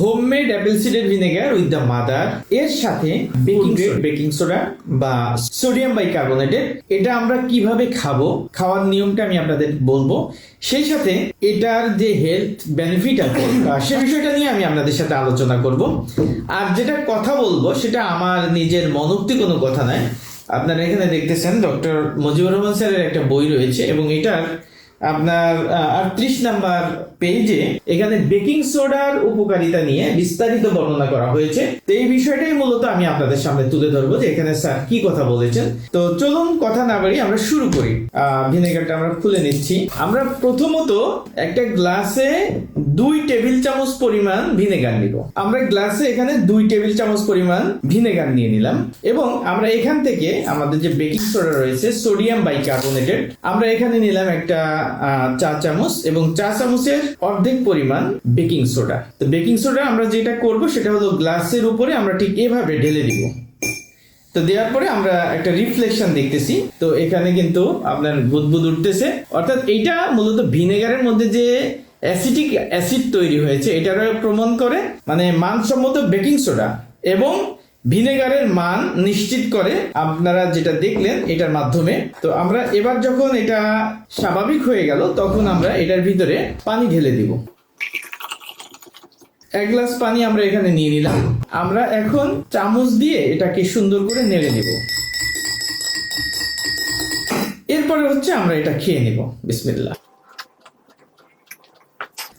Homemade apple সিডের vinegar with the mother এর সাথে বেকিং বেকিং সোডা বা সোডিয়াম বাইকার্বনেটেড এটা আমরা কীভাবে খাব খাওয়ার নিয়মটা আমি আপনাদের বলব। সেই সাথে এটার যে হেলথ বেনিফিট আছে সে বিষয়টা নিয়ে আমি আপনাদের সাথে আলোচনা করব। আর যেটা কথা বলব সেটা আমার নিজের মনোক্তি কোনো কথা নয়। আপনারা এখানে দেখতেছেন ডক্টর মুজিবুর রহমান স্যারের একটা বই রয়েছে এবং এটার আপনার আটত্রিশ নাম্বার পেজে এখানে বেকিং সোডার উপকারিতা নিয়ে বিস্তারিত বর্ণনা করা হয়েছে। তো এই বিষয়টাই মূলত আমি আপনাদের সামনে তুলে ধরবো যে এখানে স্যার কি কথা বলেছেন। তো চলুন কথা না বাড়ি আমরা শুরু করি। ভিনেগারটা আমরা খুলে নিচ্ছি। আমরা প্রথমত একটা গ্লাসে দুই টেবিল চামচ পরিমাণ ভিনেগার নিব। আমরা গ্লাসে এখানে দুই টেবিল চামচ পরিমাণ ভিনেগার নিয়ে নিলাম এবং আমরা এখান থেকে আমাদের যে বেকিং সোডা রয়েছে, সোডিয়াম বাইকার্বনেটেড, আমরা এখানে নিলাম একটা চা চামচ এবং চা চামচের অর্ধেক পরিমাণ বেকিং সোডা। তো বেকিং সোডা আমরা যেটা করব সেটা হলো গ্লাসের উপরে আমরা ঠিক এভাবে ঢেলে দিব। তো দেওয়ার পরে আমরা একটা রিফ্লেকশন দেখতেছি। তো এখানে কিন্তু আপনার বুদবুদ উঠতেছে। অর্থাৎ এইটা মূলত ভিনেগারের মধ্যে যে অ্যাসিটিক অ্যাসিড তৈরি হয়েছে এটার প্রমাণ করে মানে মানসম্মত বেকিং সোডা এবং ভিনেগারের মান নিশ্চিত করে আপনারা যেটা দেখলেন এটার মাধ্যমে। তো আমরা এবার যখন এটা স্বাভাবিক হয়ে গেল, তখন আমরা এটার ভিতরে পানি ঢেলে দিব। এক গ্লাস পানি আমরা এখানে নিয়ে নিলাম। আমরা এখন চামচ দিয়ে এটাকে সুন্দর করে নেড়ে নেব। এরপরে হচ্ছে আমরা এটা খেয়ে নেব। বিসমিল্লাহ।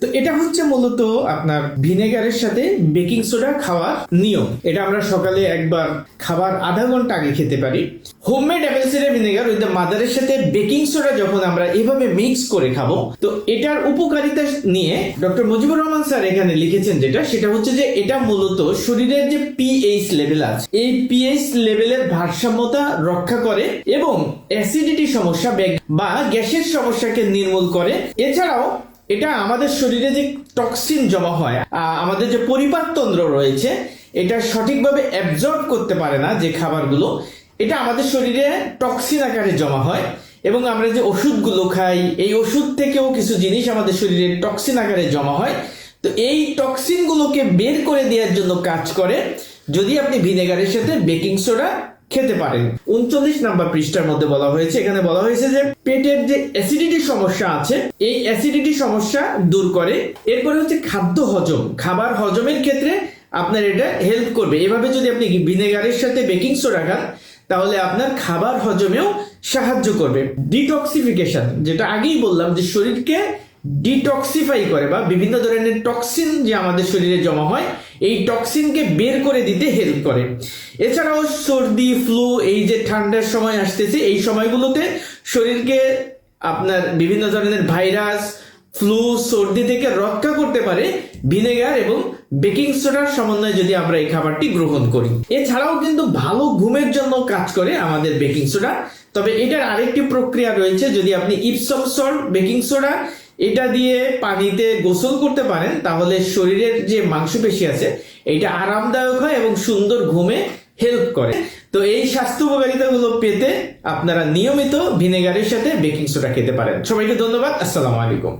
তো এটা হচ্ছে মূলত আপনার ভিনেগারের সাথে বেকিং সোডা খাওয়ার নিয়ম। এটা আমরা সকালে একবার খাবার আধা ঘণ্টা আগে খেতে পারি। Homemade apple cider vinegar with the মাদারের সাথে বেকিং সোডা যখন আমরা এভাবে মিক্স করে খাব, তো এটার উপকারিতা নিয়ে ডক্টর মুজিবুর রহমান স্যার এখানে লিখেছেন যেটা, সেটা হচ্ছে যে এটা মূলত শরীরের যে পিএইচ লেভেল আছে, এই পিএইচ লেভেলের ভারসাম্যতা রক্ষা করে এবং অ্যাসিডিটি সমস্যা বা গ্যাসের সমস্যাকে নির্মূল করে। এছাড়াও এটা আমাদের শরীরে যে টক্সিন জমা হয় আমাদের যে পরিপাকতন্ত্র রয়েছে, এটা সঠিকভাবে অ্যাবজর্ব করতে পারে না যে খাবারগুলো। এটা আমাদের শরীরে টক্সিন আকারে জমা হয় এবং আমরা যে ওষুধগুলো খাই, এই ওষুধ থেকেও কিছু জিনিস আমাদের শরীরে টক্সিন আকারে জমা হয়। তো এই টক্সিনগুলোকে বের করে দেওয়ার জন্য কাজ করে, যদি আপনি ভিনেগারের সাথে বেকিং সোডা খেতে পারেন। উনচল্লিশ নাম্বার পৃষ্ঠার মধ্যে বলা হয়েছে, এখানে বলা হয়েছে যে পেটের যে অ্যাসিডিটি সমস্যা আছে, এই অ্যাসিডিটি সমস্যা দূর করে। এরপরে হচ্ছে খাদ্য হজম। খাবার হজমের ক্ষেত্রে আপনার এটা হেল্প করবে। এভাবে যদি আপনি ভিনেগারের সাথে বেকিং সোডা খান, তাহলে আপনার খাবার হজমেও সাহায্য করবে। ডিটক্সিফিকেশন যেটা আগেই বললাম যে শরীরকে ডিটক্সিফাই করে বা বিভিন্ন ধরনের টক্সিন যে আমাদের শরীরে জমা হয়, এই টক্সিনকে বের করে দিতে হেল্প করে। এছাড়াও সর্দি ফ্লু এই যে ঠান্ডার সময় আসতেছে, এই সময়গুলোতে শরীরকে আপনার বিভিন্ন ধরনের ভাইরাস ফ্লু সর্দি থেকে রক্ষা করতে পারে ভিনেগার এবং বেকিং সোডার সমন্বয়ে যদি আমরা এই খাবারটি গ্রহণ করি। এছাড়াও কিন্তু ভালো ঘুমের জন্য কাজ করে আমাদের বেকিং সোডা তবে এটার আরেকটি প্রক্রিয়া রয়েছে, যদি আপনি ইপসম সল্ট বেকিং সোডা এটা দিয়ে পানিতে গোসল করতে পারেন, তাহলে শরীরের যে মাংসপেশি আছে এটা আরামদায়ক হয় এবং সুন্দর ঘুমে হেল্প করে। তো এই স্বাস্থ্য উপকারিতাগুলো পেতে আপনারা নিয়মিত ভিনেগারের সাথে বেকিং সোডা খেতে পারেন। সবাইকে ধন্যবাদ, আসসালামু আলাইকুম।